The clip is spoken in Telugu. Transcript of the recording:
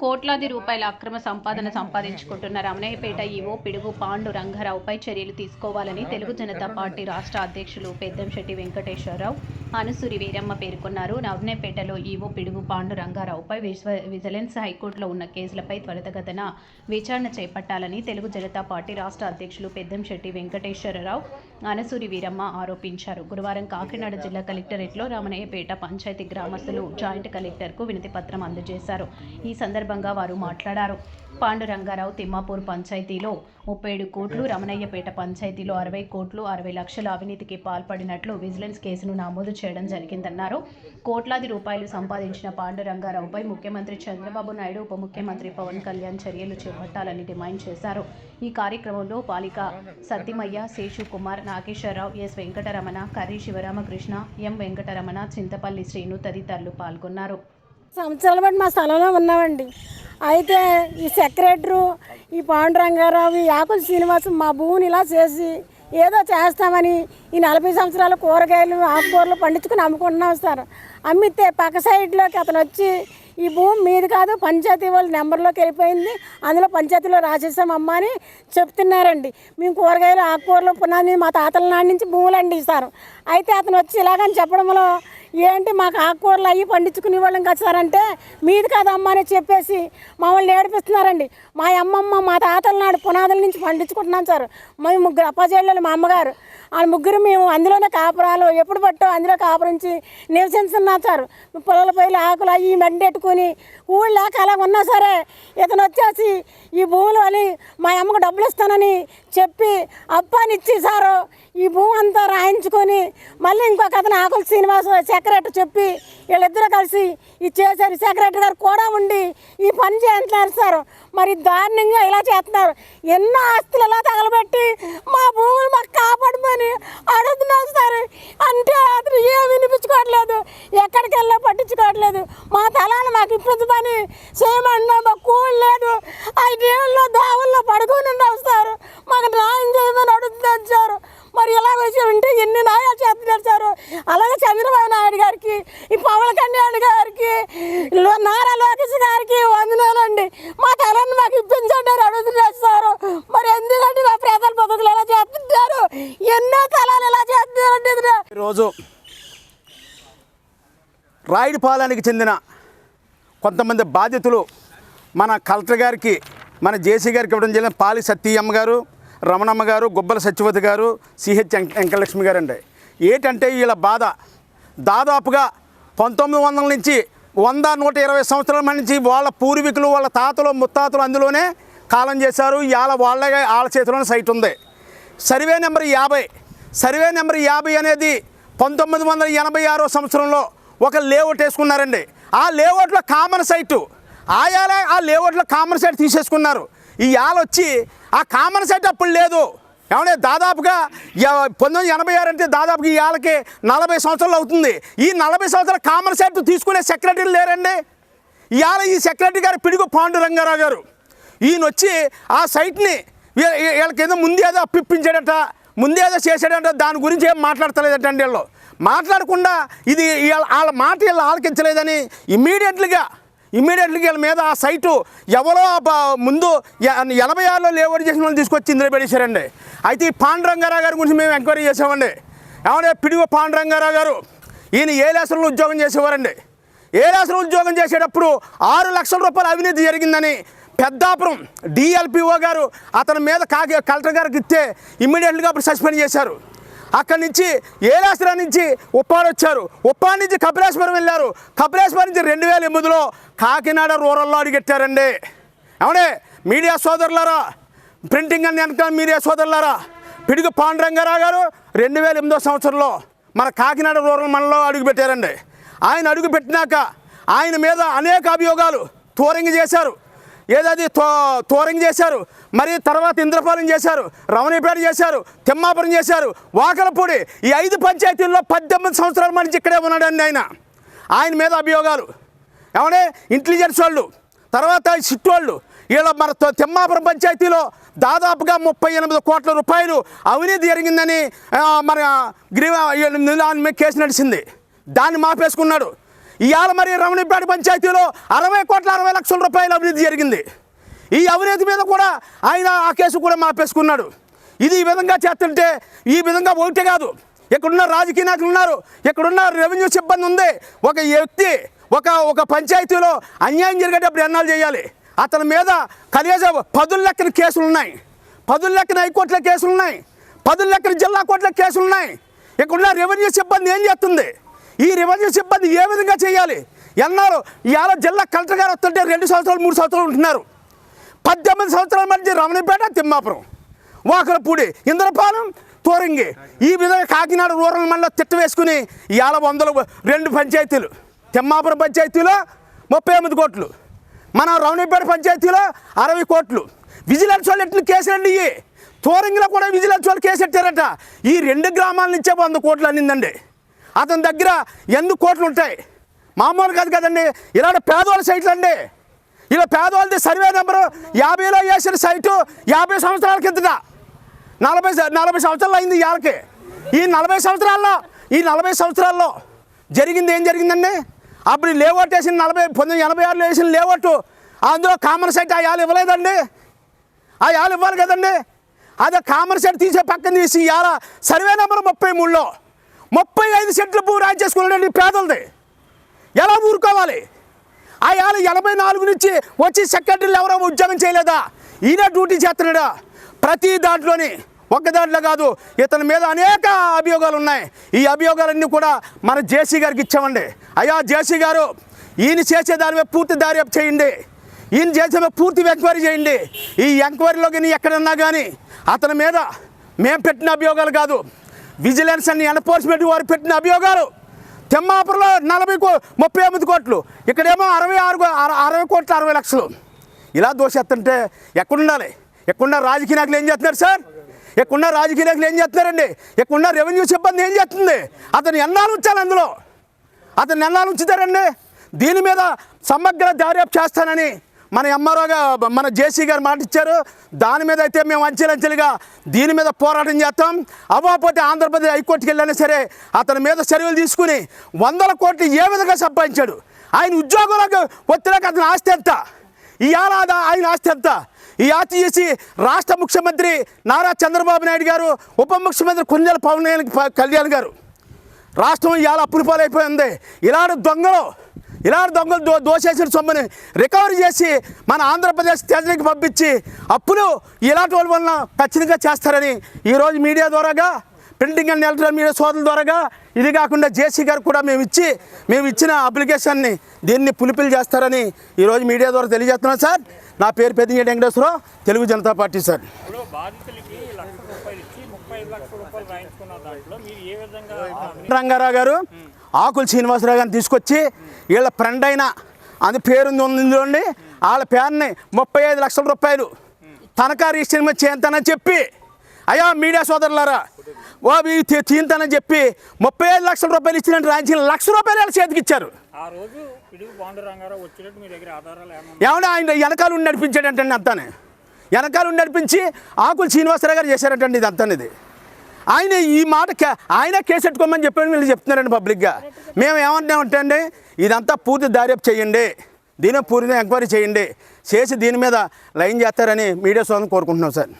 కోట్లాది రూపాయల అక్రమ సంపాదన సంపాదించుకుంటున్న రమణయ్యపేట ఈవో పిడుగు పాండు రంగారావుపై చర్యలు తీసుకోవాలని తెలుగు జనతా పార్టీ రాష్ట్ర అధ్యక్షులు పెద్దంశెట్టి వెంకటేశ్వరరావు అనుసూరి వీరమ్మ పేర్కొన్నారు. నవ్నేపేటలో ఈవో పిడుగు పాండు రంగారావుపై విశ్వ విజిలెన్స్ హైకోర్టులో ఉన్న కేసులపై త్వరితగతన విచారణ చేపట్టాలని తెలుగు జనతా పార్టీ రాష్ట్ర అధ్యక్షులు పెద్దంశెట్టి వెంకటేశ్వరరావు అనసూరి వీరమ్మ ఆరోపించారు. గురువారం కాకినాడ జిల్లా కలెక్టరేట్లో రామనయ్యపేట పంచాయతీ గ్రామస్తులు జాయింట్ కలెక్టర్కు వినతి పత్రం అందజేశారు. ఈ సందర్భంగా వారు మాట్లాడారు. పాండురంగారావు తిమ్మాపూర్ పంచాయతీలో ముప్పై ఏడు కోట్లు రమణయ్యపేట పంచాయతీలో అరవై కోట్లు అరవై లక్షల అవినీతికి పాల్పడినట్లు విజిలెన్స్ కేసును నమోదు చేయడం జరిగిందన్నారు. కోట్లాది రూపాయలు సంపాదించిన పాండురంగారావుపై ముఖ్యమంత్రి చంద్రబాబు నాయుడు ఉప ముఖ్యమంత్రి పవన్ కళ్యాణ్ చర్యలు చేపట్టాలని డిమాండ్ చేశారు. ఈ కార్యక్రమంలో పాలిక సత్యమయ్య శేషు కుమార్ నాగేశ్వరరావు ఎస్ వెంకటరమణ కర్రీ శివరామకృష్ణ ఎం వెంకటరమణ చింతపల్లి శ్రీను తదితరులు పాల్గొన్నారు. సంవత్సరాల బట్టి మా స్థలంలో ఉన్నామండి. అయితే ఈ సెక్రటరు ఈ పాండురంగారావు ఈ యాకుల శ్రీనివాసం మా భూమిని ఇలా చేసి ఏదో చేస్తామని ఈ నలభై సంవత్సరాల కూరగాయలు ఆకుకూరలు పండించుకుని అమ్ముకుంటున్నాం సార్. అమ్మితే పక్క సైడ్లోకి అతను వచ్చి ఈ భూమి మీది కాదు పంచాయతీ వాళ్ళ నెంబర్లోకి వెళ్ళిపోయింది. అందులో పంచాయతీలో రాసేసామమ్మా అని చెప్తున్నారండి. మేము కూరగాయలు ఆకుకూరలు పునాది మా తాతల నాటి నుంచి భూములు అండి సార్. అయితే అతను వచ్చి ఇలాగని చెప్పడంలో ఏంటి మాకు ఆకుకూరలు అవి పండించుకునే వాళ్ళం కదా సార్ అంటే మీది కాదమ్మా అని చెప్పేసి మమ్మల్ని ఏడిపిస్తున్నారండి. మా అమ్మమ్మ మా తాతల నాడు పునాదుల నుంచి పండించుకుంటున్నాం సార్. మేము ముగ్గురు అప్పాచెల్లెలు మా అమ్మగారు. ఆ ముగ్గురు మేము అందులోనే కాపురాలు ఎప్పుడు పట్టో అందులో కాపురించి నివసించున్నాం సార్. పొలాల పైలు ఆకులు అవి మండెట్టుకుని ఊళ్ళాక అలా ఉన్నా సరే ఇతను వచ్చేసి ఈ భూములు అని మా అమ్మకు డబ్బులు ఇస్తానని చెప్పి అప్పానిచ్చి సారు ఈ భూమి అంతా రాయించుకొని మళ్ళీ ఇంకొక అతను ఆకుల శ్రీనివాస సెక్రటరీ చెప్పి వీళ్ళిద్దరూ కలిసి ఇది చేశారు. సెక్రటరీ గారు కూడా ఉండి ఈ పని చేస్తున్నారు సార్. మరి దారుణంగా ఇలా చేస్తున్నారు. ఎన్నో ఆస్తులు ఇలా తగలబెట్టి మా భూములు మాకు కాపాడమని అడుగుతున్నారు సార్. అంటే అతను ఏం వినిపించుకోవట్లేదు. ఎక్కడికి వెళ్ళా పట్టించుకోవట్లేదు. మా తలాలు మాకు ఇప్పించమని చేయమన్నా మాకు కూల్ లేదు. ఐదేళ్ళలో దావుల్లో పడుకొని ఉండవు సార్. మాకు న్యాయం చేయమని అడుగుతున్నారు సార్. మరి ఇలా వచ్చి ఉంటే ఎన్ని న్యాయాలు చేస్తున్నారు సార్? అలాగే చంద్రబాబు నాయుడు గారికి ఈ పవన్ కళ్యాణ్ గారికి నారా లోకేష్ గారికి వందనాలండి. మా తలని మాకు ఇప్పించండి అని అడుగుతున్నారు సార్. మరి ఎందుకంటే మా ప్రజల పద్ధతులు ఎలా చేస్తుంటారు ఎన్నో తలాలు ఎలా చేస్తున్నారండి ఈరోజు రాయుడిపాలెనికి చెందిన కొంతమంది బాధితులు మన కలెక్టర్ గారికి మన జేసీ గారికి ఇవ్వడం జరిగిన పాలి సత్యమ్మ గారు రమణమ్మ గారు గుబ్బల సత్యవతి గారు సిహెచ్ వెంకటలక్ష్మి గారు అండి ఏంటంటే వీళ్ళ బాధ? దాదాపుగా పంతొమ్మిది వందల నుంచి వంద నూట ఇరవై సంవత్సరాల నుంచి వాళ్ళ పూర్వీకులు వాళ్ళ తాతలు ముత్తాతలు అందులోనే కాలం చేశారు. ఇవాళ వాళ్ళ వాళ్ళ చేతిలోనే సైట్ ఉంది. సర్వే నెంబర్ యాభై. సర్వే నెంబర్ యాభై అనేది పంతొమ్మిది వందల ఎనభై ఆరో సంవత్సరంలో ఒక లేఅవుట్ వేసుకున్నారండి. ఆ లేఅవుట్లో కామన్ సైటు ఆయాల ఆ లేఅవుట్లో కామన్ సైట్ తీసేసుకున్నారు. ఈ ఆల వచ్చి ఆ కామన్ సైట్ అప్పుడు లేదు. ఏమంటే దాదాపుగా పంతొమ్మిది ఎనభై ఆరు అంటే దాదాపుగా ఈ ఆలకి నలభై సంవత్సరాలు అవుతుంది. ఈ నలభై సంవత్సరాల కామన్ సైట్ తీసుకునే సెక్రటరీలు లేరండి. ఇవాళ ఈ సెక్రటరీ గారు పిడుగు పాండురంగారావు గారు. ఈయన వచ్చి ఆ సైట్ని వీళ్ళకి ఏదో వీళ్ళకి ఏదో ముందేదో అప్పిప్పించాడట ముందేదో చేశాడంట దాని గురించి ఏం మాట్లాడతలేదటండి వీళ్ళు. మాట్లాడకుండా ఇది వాళ్ళ మాట వీళ్ళు ఆలకించలేదని ఇమ్మీడియట్లీగా ఇమీడియట్లీ వీళ్ళ మీద ఆ సైటు ఎవరో ముందు ఎనభై ఆరులో లేవర్ చేసిన వాళ్ళు తీసుకొచ్చి ఇందులో పెట్టేశారండి. అయితే ఈ పాండురంగారావు గారి గురించి మేము ఎంక్వైరీ చేసామండి ఏమంటే పిడుగు పాండురంగారావు గారు ఈయన ఏ లేసంలో ఉద్యోగం చేసేవారండి. ఏ ఉద్యోగం చేసేటప్పుడు ఆరు లక్షల రూపాయల అవినీతి జరిగిందని పెద్దాపురం డిఎల్పిఓ గారు అతని మీద కాకి కలెక్టర్ గారికి ఇస్తే ఇమ్మీడియట్గా అప్పుడు సస్పెండ్ చేశారు. అక్కడి నుంచి ఏ నుంచి ఉప్పాడు వచ్చారు. ఉప్పాడు నుంచి కపిలేశ్వరం వెళ్ళారు. కపిలేశ్వరం నుంచి రెండు వేల ఎనిమిదిలో కాకినాడ రూరల్లో అడిగెట్టారండి. అవునే మీడియా సోదరులారా ప్రింటింగ్ అని వెనక మీడియా సోదరులారా పిడుగు పాండురంగారావు గారు రెండు వేల ఎనిమిదో సంవత్సరంలో మన కాకినాడ రూరల్ మనలో అడుగుపెట్టారండి. ఆయన అడుగు పెట్టినాక ఆయన మీద అనేక అభియోగాలు తోరంగి చేశారు. ఏదది? తో తోరింగ్ చేశారు. మరి తర్వాత ఇంద్రపాలెం చేశారు. రమణీపేట చేశారు. తిమ్మాపురం చేశారు. వాకలపూడి ఈ ఐదు పంచాయతీల్లో పద్దెనిమిది సంవత్సరాల నుంచి ఇక్కడే ఉన్నాడండి ఆయన. ఆయన మీద అభియోగాలు. ఏమంటే? ఇంటెలిజెన్స్ వాళ్ళు. తర్వాత సిట్ వాళ్ళు. వీళ్ళ మన తో- తిమ్మాపురం పంచాయతీలో దాదాపుగా ముప్పై ఎనిమిది కోట్ల రూపాయలు అవినీతి జరిగిందని మన గ్రీవ దాని మీద కేసు నడిచింది. దాన్ని మాపేసుకున్నాడు. ఇవాళ మరి రమణిపేట పంచాయతీలో అరవై కోట్ల అరవై లక్షల రూపాయలు అభివృద్ధి జరిగింది. ఈ అవినీతి మీద కూడా ఆయన ఆ కేసు కూడా మాపేసుకున్నాడు. ఇది ఈ విధంగా చేస్తుంటే ఈ విధంగా ఒకటే కాదు. ఇక్కడున్న రాజకీయ నాయకులు ఉన్నారు ఇక్కడున్న రెవెన్యూ సిబ్బంది ఉంది. ఒక వ్యక్తి ఒక ఒక పంచాయతీలో అన్యాయం జరిగేటప్పుడు ఎన్నాళ్ళు చేయాలి? అతని మీద కనీసం పదుల లెక్కన కేసులు ఉన్నాయి. పదుల లెక్కన హైకోర్టులో కేసులు ఉన్నాయి. పదుల లెక్కన జిల్లా కోర్టులో కేసులు ఉన్నాయి. ఇక్కడున్న రెవెన్యూ సిబ్బంది ఏం చేస్తుంది? ఈ రెవెన్యూ సిబ్బంది ఏ విధంగా చేయాలి? ఎన్నారు ఇవాళ జిల్లా కలెక్టర్ గారు వస్తుంటే రెండు సంవత్సరాలు మూడు సంవత్సరాలు ఉంటున్నారు. పద్దెనిమిది సంవత్సరాల మధ్య రమణిపేట తిమ్మాపురం వాకలపూడి ఇంద్రపాలెం తోరింగి. ఈ విధంగా కాకినాడ రూరల్ మండలం తిట్ట వేసుకుని ఇవాళ వందలు రెండు పంచాయతీలు. తిమ్మాపురం పంచాయతీలో ముప్పై ఎనిమిది కోట్లు. మన రమణిపేట పంచాయతీలో అరవై కోట్లు. విజిలెన్స్ వాళ్ళు ఎట్లు కేసులండి ఇవి? తోరింగిలో కూడా విజిలెన్స్ వాళ్ళు కేసు ఎట్టారట ఈ రెండు గ్రామాల నుంచే వంద కోట్లు అన్నిందండి అతని దగ్గర ఎన్ని కోట్లు ఉంటాయి? మామూలు కాదు కదండి. ఇలాంటి పేదవాళ్ళ సైట్లు అండి. ఇలా పేదవాళ్ళది సర్వే నెంబరు యాభైలో వేసిన సైటు యాభై సంవత్సరాల కిందట. నలభై నలభై సంవత్సరాలు అయింది ఇవాళకి ఈ నలభై సంవత్సరాల్లో ఈ నలభై సంవత్సరాల్లో జరిగింది ఏం జరిగిందండి? అప్పుడు లేఅవుట్ వేసిన నలభై పంతొమ్మిది ఎనభై ఆరులో వేసిన లేఅవుట్ అందులో కామన్ సైట్ ఆ యాలు ఇవ్వలేదండి. ఆ యాలు ఇవ్వాలి కదండి. అదే కామన్ సెట్ తీసే పక్కన తీసి ఇవాళ సర్వే నెంబర్ ముప్పై మూడులో. ముప్పై ఐదు సెంట్లు భూమి రాజు పేదలది. ఎలా ఊరుకోవాలి? ఆ ఎనభై నాలుగు నుంచి వచ్చి సెక్రటరీలు ఎవరో ఉద్యోగం చేయలేదా? ఈయన డ్యూటీ చేస్తున్నాడా? ప్రతి దాంట్లోని ఒక్క దాంట్లో కాదు ఇతని మీద అనేక అభియోగాలు ఉన్నాయి. ఈ అభియోగాలన్నీ కూడా మన జేసీ గారికి ఇచ్చామండి. అయ్యా జేసీ గారు ఈయన చేసే దాని మీద పూర్తి దారియాప్ చేయండి. ఈయన చేసే మీద పూర్తి ఎంక్వైరీ చేయండి. ఈ ఎంక్వైరీలో కానీ ఎక్కడన్నా కానీ అతని మీద మేము పెట్టిన అభియోగాలు కాదు. విజిలెన్స్ అండ్ ఎన్ఫోర్స్మెంట్ వారు పెట్టిన అభియోగాలు. తిమ్మాపురంలో నలభై కో ముప్పై ఎనిమిది కోట్లు. ఇక్కడేమో అరవై ఆరు అర- అరవై కోట్లు అరవై లక్షలు. ఇలా దోషెత్తుంటే ఎక్కడుండాలి? ఎక్కడున్న రాజకీయ నాయకులు ఏం చేస్తున్నారు సార్? ఎక్కడున్న రాజకీయ నాయకులు ఏం చేస్తున్నారండి? ఎక్కడున్న రెవెన్యూ సిబ్బంది ఏం చేస్తుంది? అతను ఎన్నాళ్ళు ఉంచాలి అందులో? అతను ఎన్నాళ్ళు ఉంచుతారండి? దీని మీద సమగ్ర దర్యాప్తు చేస్తానని మన ఎంఆర్ఓగా మన జేసీ గారు మాట ఇచ్చారు. దాని మీద అయితే మేము అంచెలంచెలుగా దీని మీద పోరాటం చేస్తాం. అవ్వకపోతే ఆంధ్రప్రదేశ్ హైకోర్టుకి వెళ్ళినా సరే అతని మీద చర్యలు తీసుకుని వందల కోట్లు ఏ విధంగా సంపాదించాడు? ఆయన ఉద్యోగంలోకి వచ్చినాక అతని ఆస్తి ఎంత? ఈ అది ఆయన ఆస్తి ఎంత? ఈ ఆస్తి చేసి రాష్ట్ర ముఖ్యమంత్రి నారా చంద్రబాబు నాయుడు గారు ఉప ముఖ్యమంత్రి కుంజల పవన్ కళ్యాణ్- కళ్యాణ్ గారు రాష్ట్రం ఇవాళ అప్పుల పాలైపోయింది ఇలాంటి దొంగలు ఇలాంటి దొంగలు దో దోసేసిన సొమ్ముని రికవరీ చేసి మన ఆంధ్రప్రదేశ్ తెజరికి పంపించి అప్పులు ఇలాంటి వాళ్ళ వలన ఖచ్చితంగా చేస్తారని ఈరోజు మీడియా ద్వారాగా ప్రింటింగ్ అండ్ ఎలక్ట్రానిక్ మీడియా సోదరుల ద్వారాగా ఇది కాకుండా జేసీ గారు కూడా మేము ఇచ్చి మేము ఇచ్చిన అప్లికేషన్ని దీన్ని పులిపిల్ చేస్తారని ఈరోజు మీడియా ద్వారా తెలియజేస్తున్నాం సార్. నా పేరు పెద్దింగేటి వెంకటేశ్వరరావు తెలుగు జనతా పార్టీ సార్. రంగారావు గారు ఆకుల శ్రీనివాసరావు గారిని తీసుకొచ్చి వీళ్ళ ఫ్రెండ్ అయిన అది పేరుంది ఉంది ఇందులోండి వాళ్ళ పేరుని ముప్పై ఐదు లక్షల రూపాయలు తనఖా రిజిస్టర్ మీద చేయంతానని చెప్పి. అయ్యా మీడియా సోదరులారా ఓ ఇవి తీ- తీయంతానని చెప్పి ముప్పై ఐదు లక్షల రూపాయలు ఇచ్చినట్టు రాయించిన లక్ష రూపాయలు వాళ్ళ చేతికి ఇచ్చారు. ఏమన్నా ఏమన్నా ఆయన వెనకాల ఉండి నడిపించాడంటే అంతానే. వెనకాల ఉండి నడిపించి ఆకుల శ్రీనివాసరావు గారు చేశారటండి ఇది అంతానిది ఆయన ఈ మాట కే- ఆయన కేసు పెట్టుకోమని చెప్పని వీళ్ళు చెప్తున్నారండి పబ్లిక్గా. మేము ఏమంటున్నామంటే అండి ఇదంతా పూర్తి దారియాపు చేయండి దీని పూర్తిగా ఎంక్వైరీ చేయండి చేసి దీని మీద లైన్ చేస్తారని మీడియా సోదరులు కోరుకుంటున్నాం సార్.